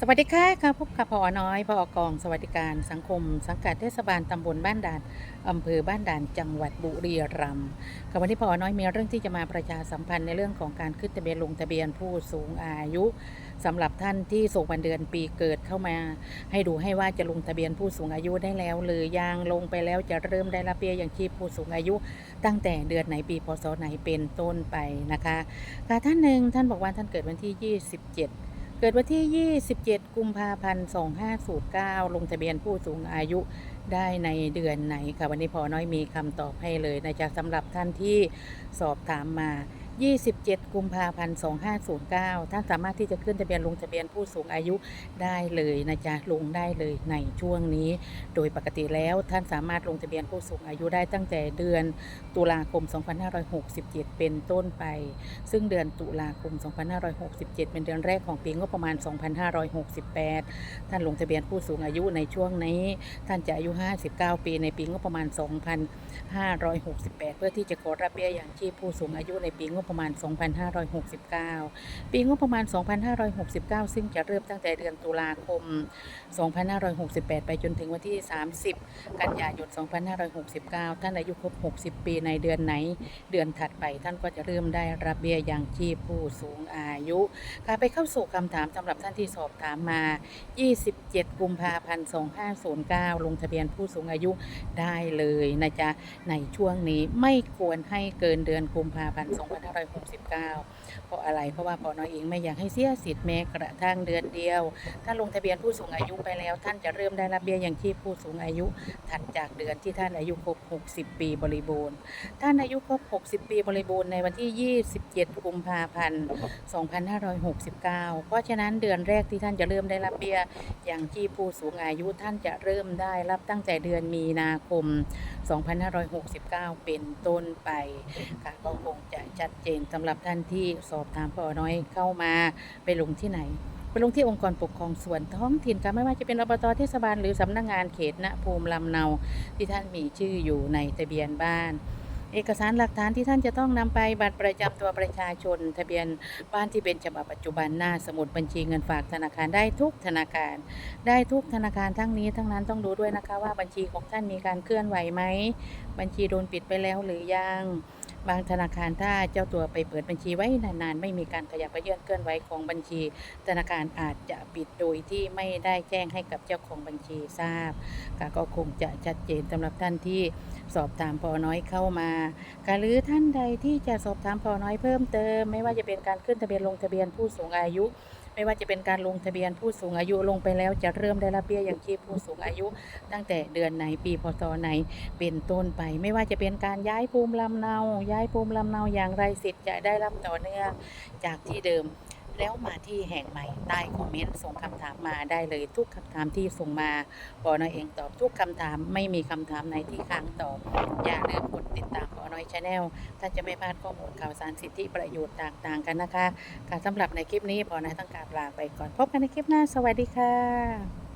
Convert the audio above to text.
สวัสดีค่ะค่ะพบกับพอน้อยพอกองสวัสดิการสังคม สังกัดเทศบาลตำบลบ้านด่านอำเภอบ้านด่านจังหวัดบุรีรัมย์ค่ะวันนี้พอน้อยมีเรื่องที่จะมาประชาสัมพันธ์ในเรื่องของการขึ้นทะเบียนลงทะเบียนผู้สูงอายุสำหรับท่านที่ส่งวันเดือนปีเกิดเข้ามา ให้ดูให้ว่าจะลงทะเบียนผู้สูงอายุได้แล้ว หรือยังลงไปแล้วจะเริ่มได้รับเบี้ยยังชีพผู้สูงอายุ ตั้งแต่เดือนไหนปีพศไหนเป็นต้นไปนะคะค่ะท่านหนึ่งท่านบอกว่าท่านเกิดวันที่ 27 เกิดวันที่ 27 กุมภาพันธ์ 2509 ลงทะเบียนผู้สูงอายุได้ในเดือนไหนค่ะ วันนี้พอน้อยมีคำตอบให้เลยนะจ๊ะสำหรับท่านที่สอบถามมา 27 กุมภาพันธ์ 2509 ท่านสามารถที่จะขึ้นทะเบียนลงทะเบียนผู้สูงอายุได้เลยนะจ๊ะลงได้เลยในช่วงนี้ โดยปกติแล้วท่านสามารถลงทะเบียนผู้สูงอายุได้ตั้งแต่เดือนตุลาคม 2567 เป็นต้นไป ซึ่งเดือนตุลาคม 2567 เป็นเดือนแรกของปีงบประมาณ 2568 ท่านลงทะเบียนผู้สูงอายุในช่วงนี้ ท่านจะอายุ 59 ปีในปีงบประมาณ 2568 เพื่อที่จะขอรับเบี้ยอย่างชีพผู้สูงอายุในปีงบประมาณ 2569 ปีงบประมาณ 2569 ซึ่งจะเริ่มตั้งแต่เดือนตุลาคม 2568 ไปจนถึงวันที่ 30 กันยายน 2569 ท่านอายุครบ 60 ปีในเดือนไหน เดือนถัดไปท่านก็จะเริ่มได้รับเบี้ยยังชีพผู้สูงอายุค่ะไปเข้าสู่คำถามสำหรับท่านที่สอบถามมา 27 กุมภาพันธ์ 2509 ลงทะเบียนผู้สูงอายุได้เลยนะจ๊ะในช่วงนี้ไม่ควรให้เกินเดือนกุมภาพันธ์ 2509 2569 เพราะอะไรเพราะว่าปอน้อยเองไม่อยากให้เสียสิทธิ์แม้กระทั่งเดือนเดียว ถ้าลงทะเบียนผู้สูงอายุไปแล้ว ท่านจะเริ่มได้รับเบี้ยยังชีพผู้สูงอายุถัดจากเดือนที่ท่านอายุครบ 60 ปีบริบูรณ์ ท่านอายุครบ 60 ปีบริบูรณ์ในวันที่ 27 กุมภาพันธ์ 2569 เพราะฉะนั้นเดือนแรกที่ท่านจะเริ่มได้รับเบี้ยยังชีพผู้สูงอายุท่านจะเริ่มได้รับตั้งแต่เดือนมีนาคม 2569 เป็นต้นไปค่ะก็คงจะชัดเจนสำหรับท่านที่สอบถามปอน้อยเข้ามาไปลงที่ไหน ไปลงที่องค์กรปกครองส่วนท้องถิ่นค่ะไม่ว่าจะเป็นอบตเทศบาลหรือสำนักงานเขตณภูมิลำเนาที่ท่านมีชื่ออยู่ในทะเบียนบ้านเอกสารหลักฐานที่ท่านจะต้องนำไปบัตรประจำตัวประชาชน ทะเบียนบ้านที่เป็นฉบับปัจจุบันหน้าสมุดบัญชีเงินฝากธนาคารได้ทุกธนาคาร ได้ทุกธนาคารทั้งนี้ทั้งนั้นต้องดูด้วยนะคะว่าบัญชีของท่านมีการเคลื่อนไหวไหม บัญชีโดนปิดไปแล้วหรือยัง บางธนาคารถ้าเจ้าตัวไปเปิดบัญชีไว้นานๆ ไม่มีการขยับกระเยื่อนเคลื่อนไหวของบัญชี ธนาคารอาจจะปิดโดยที่ไม่ได้แจ้งให้กับเจ้าของบัญชีทราบก็คงจะชัดเจนสำหรับท่านที่สอบถามพอน้อยเข้ามาหรือท่านใดที่จะสอบถามพอน้อยเพิ่มเติม ไม่ว่าจะเป็นการขึ้นทะเบียนลงทะเบียนผู้สูงอายุ ไม่ว่าจะเป็นการลงทะเบียนผู้สูงอายุลงไปแล้วจะเริ่มได้รับเบี้ยยังชีพผู้สูงอายุ ตั้งแต่เดือนไหนปีพศไหนเป็นต้นไป ไม่ว่าจะเป็นการย้ายภูมิลำเนา ย้ายภูมิลำเนาอย่างไรสิทธิ์จะได้รับต่อเนื่องจากที่เดิม แล้วมาที่แห่งใหม่ใต้คอมเมนต์ส่งคำถามมาได้เลยทุกคำถามที่ส่งมาปอน้อยเองตอบทุกคำถามไม่มีคำถามไหนที่ค้างตอบ อย่าลืมกดติดตามปอน้อยชาแนลท่านจะไม่พลาดข้อมูลข่าวสารสิทธิประโยชน์ต่างๆกันนะคะการสำหรับในคลิปนี้ปอน้อยต้องกราบลาไปก่อนพบกันในคลิปหน้า สวัสดีค่ะ